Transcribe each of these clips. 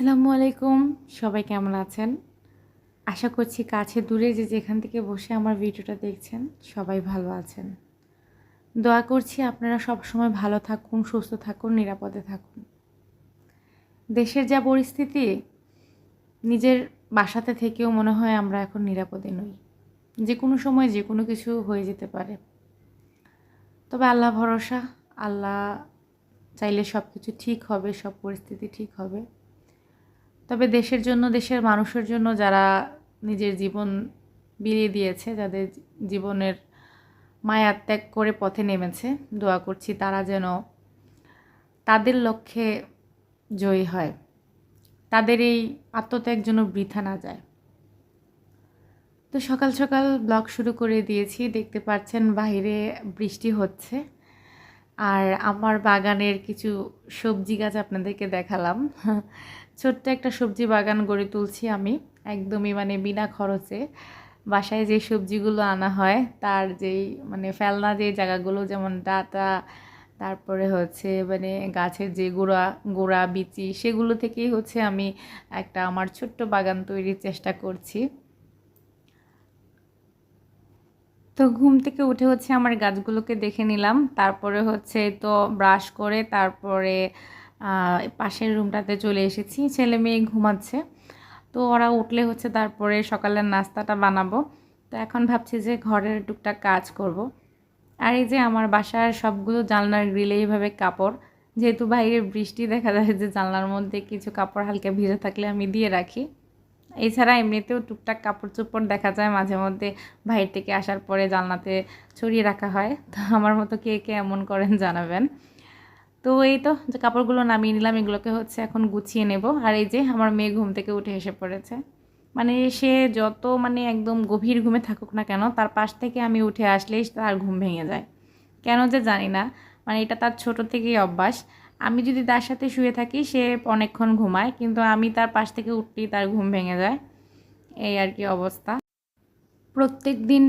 আসসালামু আলাইকুম। সবাই কেমন আছেন? আশা করছি কাছে দূরে যে যেখান থেকে বসে আমার ভিডিওটা দেখছেন, সবাই ভালো আছেন। দোয়া করছি আপনারা সব সময় ভালো থাকুন, সুস্থ থাকুন, নিরাপদে থাকুন। দেশের যা পরিস্থিতি, নিজের বাসাতে থেকেও মনে হয় আমরা এখন নিরাপদে নই। যে কোনো সময় যে কোনো কিছু হয়ে যেতে পারে। তবে আল্লাহ ভরসা, আল্লাহ চাইলে সব কিছু ঠিক হবে, সব পরিস্থিতি ঠিক হবে। তবে দেশের জন্য, দেশের মানুষের জন্য যারা নিজের জীবন বিলিয়ে দিয়েছে, যাদের জীবনের মায়া ত্যাগ করে পথে নেমেছে, দোয়া করছি তারা যেন তাদের লক্ষ্যে জয়ী হয়। তাদের এই আত্মত্যাগ যেন বৃথা না যায়। তো সকাল সকাল ব্লগ শুরু করে দিয়েছি। দেখতে পাচ্ছেন বাইরে বৃষ্টি হচ্ছে। আর আমার বাগানের কিছু সবজি গাছ আপনাদেরকে দেখালাম। ছোট্ট একটা সবজি বাগান গড়ে তুলছি আমি, একদমই মানে বিনা খরচে। বাসায় যে সবজিগুলো আনা হয়, তার যেই মানে ফেলনা যে জায়গাগুলো, যেমন ডাটা, তারপরে হচ্ছে মানে গাছের যে গোড়া গোড়া, বিচি, সেগুলো থেকেই হচ্ছে আমি একটা আমার ছোট্ট বাগান তৈরির চেষ্টা করছি। তো ঘুম থেকে উঠে হচ্ছে আমার গাছগুলোকে দেখে নিলাম। তারপরে হচ্ছে তো ব্রাশ করে তারপরে পাশের রুমটাতে চলে এসেছি। ছেলে মেয়ে ঘুমাচ্ছে। তো ওরা উঠলে হচ্ছে তারপরে সকালের নাস্তাটা বানাবো। তো এখন ভাবছি যে ঘরের টুকটাক কাজ করব। আর এই যে আমার বাসার সবগুলো জানলার গ্রিলে এইভাবে কাপড়, যেহেতু বাইরে বৃষ্টি দেখা যায় যে জানলার মধ্যে কিছু কাপড় হালকা ভিজে থাকলে আমি দিয়ে রাখি। এছাড়া এমনিতেও টুকটাক কাপড় চোপড় দেখা যায় মাঝে মধ্যে বাইরে থেকে আসার পরে জানলাতে ছড়িয়ে রাখা হয়। তো আমার মতো কে কে এমন করেন জানাবেন। তো এই তো যে কাপড়গুলো নামিয়ে নিলাম, এগুলোকে হচ্ছে এখন গুছিয়ে নেব। আর এই যে আমার মেয়ে ঘুম থেকে উঠে এসে পড়েছে। মানে সে যত মানে একদম গভীর ঘুমে থাকুক না কেন, তার পাশ থেকে আমি উঠে আসলেই তার ঘুম ভেঙে যায়। কেন যে জানি না। মানে এটা তার ছোট থেকেই অভ্যাস। আমি যদি তার সাথে শুয়ে থাকি, সে অনেকক্ষণ ঘুমায়, কিন্তু আমি তার পাশ থেকে উঠলেই তার ঘুম ভেঙে যায়। এই আর কি অবস্থা। প্রত্যেক দিন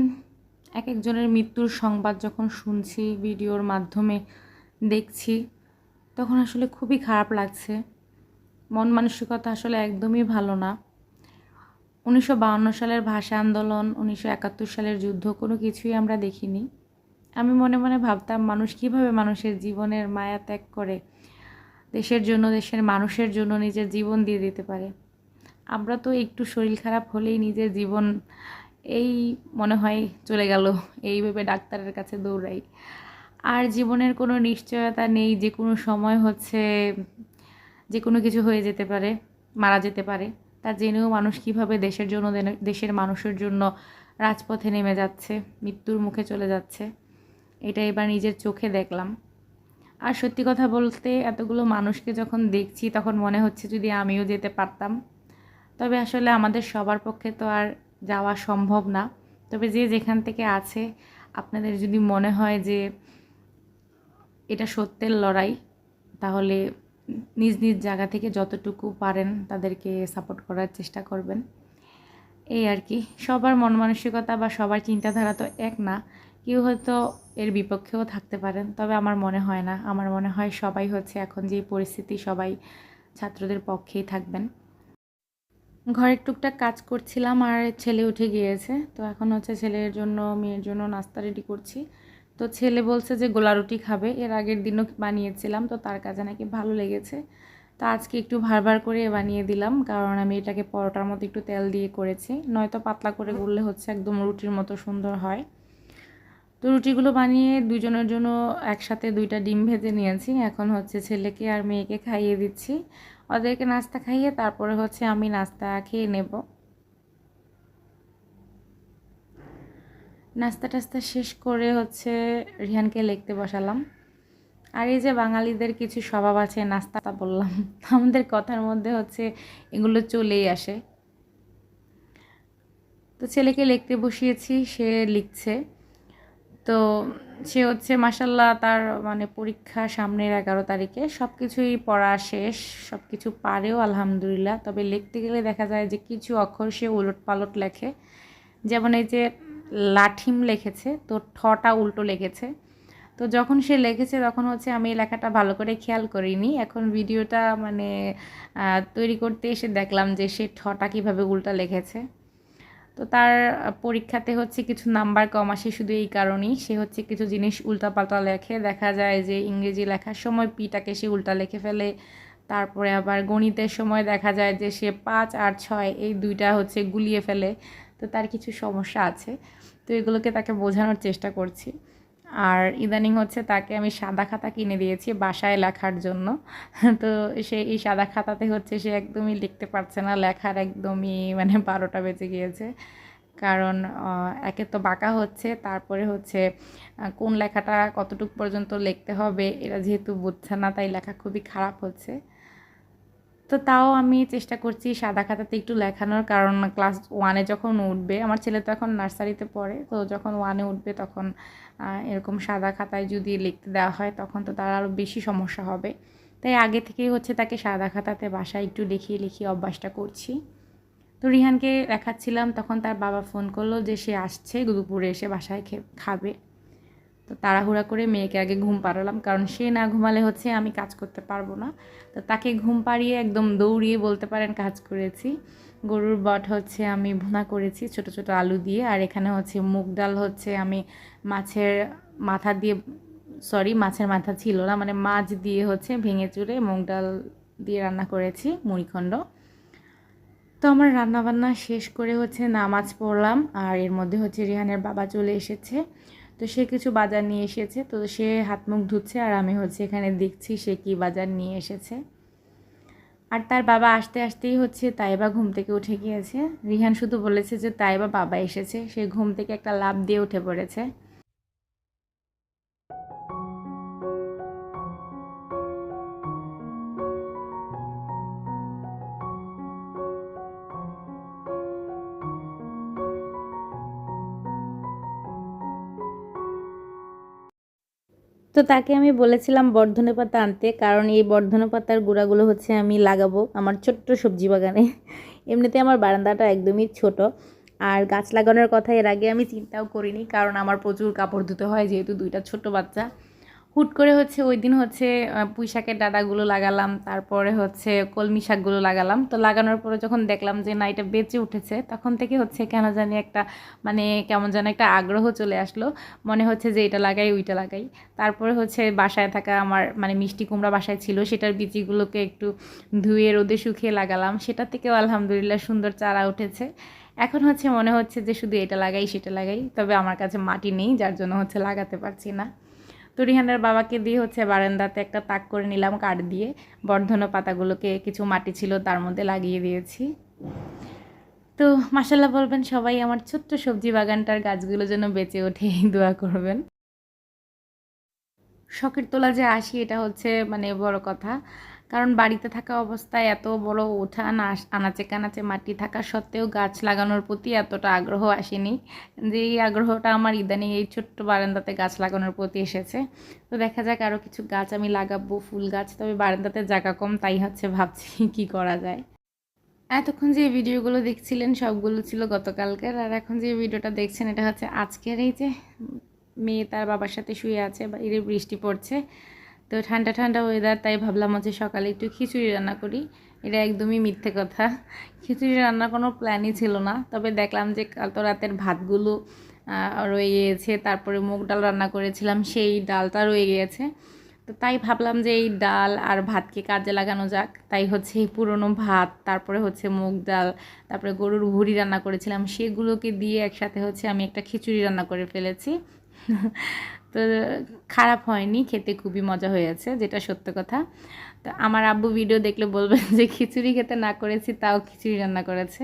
এক একজনের মৃত্যুর সংবাদ যখন শুনছি, ভিডিওর মাধ্যমে দেখছি, তখন আসলে খুবই খারাপ লাগছে। মন মানসিকতা আসলে একদমই ভালো না। উনিশশো সালের ভাষা আন্দোলন, উনিশশো একাত্তর সালের যুদ্ধ, কোনো কিছুই আমরা দেখিনি। আমি মনে মনে ভাবতাম, মানুষ কীভাবে মানুষের জীবনের মায়া ত্যাগ করে দেশের জন্য, দেশের মানুষের জন্য নিজের জীবন দিয়ে দিতে পারে। আমরা তো একটু শরীর খারাপ হলেই নিজের জীবন এই মনে হয় চলে গেল এইভাবে ডাক্তারের কাছে দৌড়াই। আর জীবনের কোনো নিশ্চয়তা নেই, যে কোনো সময় হচ্ছে যে কোনো কিছু হয়ে যেতে পারে, মারা যেতে পারে। তা জেনেও মানুষ কীভাবে দেশের জন্য, দেশের মানুষের জন্য রাজপথে নেমে যাচ্ছে, মৃত্যুর মুখে চলে যাচ্ছে, এটা এবার নিজের চোখে দেখলাম। আর সত্যি কথা বলতে এতগুলো মানুষকে যখন দেখছি, তখন মনে হচ্ছে যদি আমিও যেতে পারতাম। তবে আসলে আমাদের সবার পক্ষে তো আর যাওয়া সম্ভব না। তবে যে যেখান থেকে আছে, আপনাদের যদি মনে হয় যে এটা সত্যের লড়াই, তাহলে নিজ নিজ জায়গা থেকে যতটুকু পারেন তাদেরকে সাপোর্ট করার চেষ্টা করবেন। এই আর কি। সবার মন মানসিকতা বা সবার চিন্তাধারা তো এক না। কেউ হয়তো এর বিপক্ষেও থাকতে পারেন। তবে আমার মনে হয় না। আমার মনে হয় সবাই হচ্ছে এখন যে পরিস্থিতি, সবাই ছাত্রদের পক্ষেই থাকবেন। ঘরের টুকটাক কাজ করছিলাম আর ছেলে উঠে গিয়েছে। তো এখন হচ্ছে ছেলের জন্য, মেয়ের জন্য নাস্তা রেডি করছি। তো ছেলে বলছে যে গোলা রুটি খাবে। এর আগের দিনও বানিয়েছিলাম। তো তার কাছে নাকি ভালো লেগেছে। তো আজকে একটু ভারবার করে বানিয়ে দিলাম। কারণ আমি এটাকে পরোটার মতো একটু তেল দিয়ে করেছি। নয়তো পাতলা করে করলে হচ্ছে একদম রুটির মতো সুন্দর হয়। তো রুটিগুলো বানিয়ে দুজনের জন্য একসাথে দুইটা ডিম ভেজে নিয়েছি। এখন হচ্ছে ছেলেকে আর মেয়েকে খাইয়ে দিচ্ছি। ওদেরকে নাস্তা খাইয়ে তারপরে হচ্ছে আমি নাস্তা খেয়ে নেব। নাস্তা টাস্তা শেষ করে হচ্ছে রিহানকে লিখতে বসালাম। আর এই যে বাঙালিদের কিছু স্বভাব আছে, নাস্তা বললাম আমাদের কথার মধ্যে হচ্ছে এগুলো চলেই আসে। তো ছেলেকে লিখতে বসিয়েছি, সে লিখছে। তো সে হচ্ছে মাসাল্লাহ তার মানে পরীক্ষা সামনের এগারো তারিখে সব কিছুই পড়া শেষ সব কিছু পারেও আলহামদুলিল্লাহ। তবে লিখতে গেলে দেখা যায় যে কিছু অক্ষর সে উলট পালট লেখে। যেমন এই যে লাঠিম লিখেছে, তো ঠটা উল্টো লিখেছে তো যখন সে লিখেছে তখন হচ্ছে আমি এই লেখাটা ভালো করে খেয়াল করিনি। এখন ভিডিওটা মানে তৈরি করতে এসে দেখলাম যে সে ঠটা কীভাবে উল্টা লিখেছে। তো তার পরীক্ষাতে হচ্ছে কিছু নাম্বার কম আসে শুধু এই কারণেই। সে হচ্ছে কিছু জিনিস উল্টাপাল্টা লেখে। দেখা যায় যে ইংরেজি লেখার সময় পিটাকে সে উল্টা লেখে ফেলে। তারপরে আবার গণিতের সময় দেখা যায় যে সে পাঁচ আর ছয় এই দুইটা হচ্ছে গুলিয়ে ফেলে। তো তার কিছু সমস্যা আছে। তো এগুলোকে তাকে বোঝানোর চেষ্টা করছি। আর ইদানিং হচ্ছে তাকে আমি সাদা খাতা কিনে দিয়েছি বাসায় লেখার জন্য। তো সে এই সাদা খাতাতে হচ্ছে সে একদমই লিখতে পারছে না, লেখার একদমই মানে বারোটা বেজে গিয়েছে। কারণ একে তো বাঁকা হচ্ছে, তারপরে হচ্ছে কোন লেখাটা কতটুকু পর্যন্ত লিখতে হবে, এরা যেহেতু বুঝছে না, তাই লেখা খুবই খারাপ হচ্ছে। তো তাও আমি চেষ্টা করছি সাদা খাতাতে একটু লেখানোর, কারণ ক্লাস ওয়ানে যখন উঠবে, আমার ছেলে তো এখন নার্সারিতে পড়ে, তো যখন ওয়ানে উঠবে তখন এরকম সাদা খাতায় যদি লিখতে দেওয়া হয় তখন তো তার আরও বেশি সমস্যা হবে। তাই আগে থেকেই হচ্ছে তাকে সাদা খাতাতে বাসায় একটু লিখিয়ে লিখিয়ে অভ্যাসটা করছি। তো রিহানকে দেখাচ্ছিলাম, তখন তার বাবা ফোন করল যে সে আসছে, দুপুরে এসে বাসায় খাবে। তো তাড়াহুড়া করে মেয়েকে আগে ঘুম পাড়ালাম, কারণ সে না ঘুমালে হচ্ছে আমি কাজ করতে পারব না। তো তাকে ঘুম পাড়িয়ে একদম দৌড়িয়ে বলতে পারেন কাজ করেছি। গরুর বট হচ্ছে আমি ভুনা করেছি ছোট ছোট আলু দিয়ে, আর এখানে হচ্ছে মুগ ডাল হচ্ছে আমি মাছের মাথা দিয়ে, সরি মাছের মাথা ছিল না মানে মাছ দিয়ে হচ্ছে ভেঙে চুরে মুগ ডাল দিয়ে রান্না করেছি মুড়িখণ্ড তো আমার রান্নাবান্না শেষ করে হচ্ছে নামাজ পড়লাম, আর এর মধ্যে হচ্ছে রিহানের বাবা চলে এসেছে। তো সে কিছু বাজার নিয়ে এসেছে, তো সে হাত মুখ ধুচ্ছে আর আমি হচ্ছে এখানে দেখছি সে কি বাজার নিয়ে এসেছে। আর তার বাবা আসতে আসতেই হচ্ছে তাইবা ঘুম থেকে উঠে গিয়েছে। রিহান শুধু বলেছে যে তাইবা বাবা এসেছে, সে ঘুম থেকে একটা লাভ দিয়ে উঠে পড়েছে। তাকে আমি বলেছিলাম বর্ধনে পাতা আনতে, কারণ এই বর্ধনে পাতার গুঁড়াগুলো হচ্ছে আমি লাগাবো আমার ছোট্ট সবজি বাগানে। এমনিতে আমার বারান্দাটা একদমই ছোট। আর গাছ লাগানোর কথা এর আগে আমি চিন্তাও করিনি, কারণ আমার প্রচুর কাপড় ধুতে হয়, যেহেতু দুইটা ছোট বাচ্চা। হুট করে হচ্ছে ওই দিন হচ্ছে পুঁই শাকের ডাঁটাগুলো লাগালাম, তারপরে হচ্ছে কলমি শাকগুলো লাগালাম। তো লাগানোর পরে যখন দেখলাম যে না, এটা বেঁচে উঠেছে, তখন থেকে হচ্ছে কেন জানি একটা মানে কেমন যেন একটা আগ্রহ চলে আসলো। মনে হচ্ছে যে এটা লাগাই, ওইটা লাগাই। তারপরে হচ্ছে বাসায় থাকা আমার মানে মিষ্টি কুমড়া বাসায় ছিল, সেটার বিচিগুলোকে একটু ধুয়ে রোদে শুকিয়ে লাগালাম। সেটা থেকেও আলহামদুলিল্লাহ সুন্দর চারা উঠেছে। এখন হচ্ছে মনে হচ্ছে যে শুধু এটা লাগাই, সেটা লাগাই, তবে আমার কাছে মাটি নেই, যার জন্য হচ্ছে লাগাতে পারছি না। তো রিহানের বাবাকে দিয়ে হচ্ছে বারান্দাতে একটা তাক করে নিলাম, কাঠ দিয়ে। বর্ধনা পাতাগুলোকে কিছু মাটি ছিল, তার মধ্যে লাগিয়ে দিয়েছি। তো মাসাল্লাহ বলবেন সবাই আমার ছোট্ট সবজি বাগানটার গাছগুলো যেন বেঁচে ওঠে দোয়া করবেন। শখের তোলা যে আসি এটা হচ্ছে মানে বড় কথা। কারণ বাড়িতে থাকা অবস্থায় এত বড় উঠান আনাচে কানাচে মাটি থাকা সত্ত্বেও গাছ লাগানোর প্রতি এতটা আগ্রহ আসেনি যে এই আগ্রহটা আমার ইদানিং এই ছোট্ট বারান্দাতে গাছ লাগানোর প্রতি এসেছে। তো দেখা যাক আরও কিছু গাছ আমি লাগাবো, ফুল গাছ। তবে বারান্দাতে জায়গা কম, তাই হচ্ছে ভাবছি কি করা যায়। এতক্ষণ যে ভিডিওগুলো দেখছিলেন, সবগুলো ছিল গতকালকের। আর এখন যে ভিডিওটা দেখছেন, এটা হচ্ছে আজকের এই যে মেয়ে তার বাবার সাথে শুয়ে আছে, বাইরে বৃষ্টি পড়ছে। তো ঠান্ডা ঠান্ডা ওয়েদার তাই ভাবলাম হচ্ছে সকালে একটু খিচুড়ি রান্না করি। এটা একদমই মিথ্যে কথা। খিচুড়ি রান্নার কোনো প্ল্যানই ছিল না। তবে দেখলাম যে কাল তো রাতের ভাতগুলো রয়ে গিয়েছে। তারপরে মুগ ডাল রান্না করেছিলাম, সেই ডালটা রয়ে গিয়েছে। তো তাই ভাবলাম যে এই ডাল আর ভাতকে কাজে লাগানো যাক। তাই হচ্ছে এই পুরনো ভাত, তারপরে হচ্ছে মুগ ডাল, তারপরে গরুর ভুড়ি রান্না করেছিলাম। সেগুলোকে দিয়ে একসাথে হচ্ছে আমি একটা খিচুড়ি রান্না করে ফেলেছি। তো খারাপ হয়নি, খেতে খুবই মজা হয়েছে, যেটা সত্য কথা। তো আমার আব্বু ভিডিও দেখলে বলবেন যে খিচুড়ি খেতে না করেছি, তাও খিচুড়ি রান্না করেছে।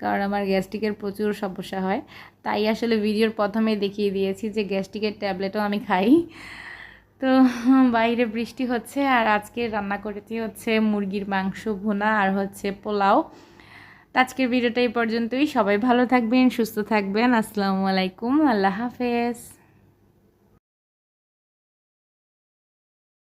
কারণ আমার গ্যাস্ট্রিকের প্রচুর সমস্যা হয়। তাই আসলে ভিডিওর প্রথমে দেখিয়ে দিয়েছি যে গ্যাস্ট্রিকের ট্যাবলেটও আমি খাই। তো বাইরে বৃষ্টি হচ্ছে, আর আজকে রান্না করেছি হচ্ছে মুরগির মাংস ভুনা আর হচ্ছে পোলাও। আজকের ভিডিওটা এই পর্যন্তই। সবাই ভালো থাকবেন, সুস্থ থাকবেন। আসসালামু আলাইকুম, আল্লাহ হাফেজ।